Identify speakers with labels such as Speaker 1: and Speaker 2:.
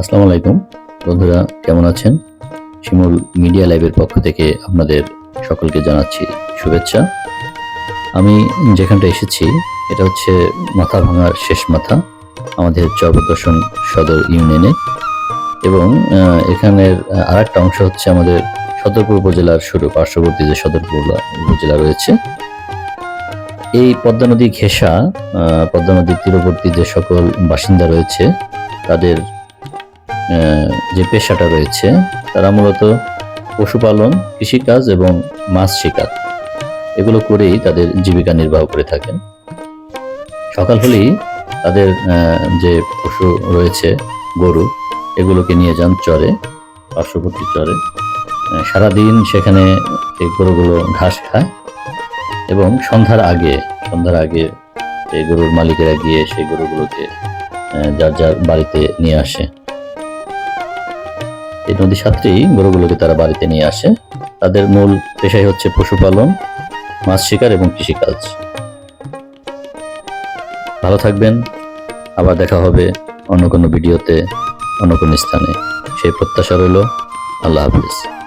Speaker 1: আসসালামু আলাইকুম। বন্ধুরা, কেমন আছেন? শিমুল মিডিয়া লাইভের পক্ষ থেকে আপনাদের সকলকে জানাচ্ছি শুভেচ্ছা। আমি যেখানটা এসেছি, এটা হচ্ছে মাথা ভাঙার শেষ মাথা, আমাদের চরপদর্শন সদর ইউনিয়নে। এবং এখানের আর একটা অংশ হচ্ছে আমাদের সদরপুর উপজেলার শুরু, পার্শ্ববর্তী যে সদরপুর উপজেলা রয়েছে। এই পদ্মা নদী ঘেঁষা পদ্মা নদীর তীরবর্তী যে সকল বাসিন্দা রয়েছে, তাদের যে পেশাটা রয়েছে, তারা মূলত পশুপালন, কৃষিকাজ এবং মাছ শিকার। এগুলো করেই তাদের জীবিকা নির্বাহ করে থাকেন। সকাল হলেই তাদের যে পশু রয়েছে, গরু, এগুলোকে নিয়ে যান চরে, পার্শ্ববর্তী চরে। সারাদিন সেখানে এই গরুগুলো ঘাস খায় এবং সন্ধ্যার আগে সন্ধ্যার আগে এই গরুর মালিকেরা গিয়ে সেই গরুগুলোকে যার যার বাড়িতে নিয়ে আসে। এই নদী সাঁতরেই গরুগুলোকে তারা বাড়িতে নিয়ে আসে। তাদের মূল পেশাই হচ্ছে পশুপালন, মাছ শিকার এবং কৃষিকাজ ভালো থাকবেন। আবার দেখা হবে অন্য কোনো ভিডিওতে, অন্য কোনো স্থানে। সেই প্রত্যাশা রইল। আল্লাহ হাফিজ।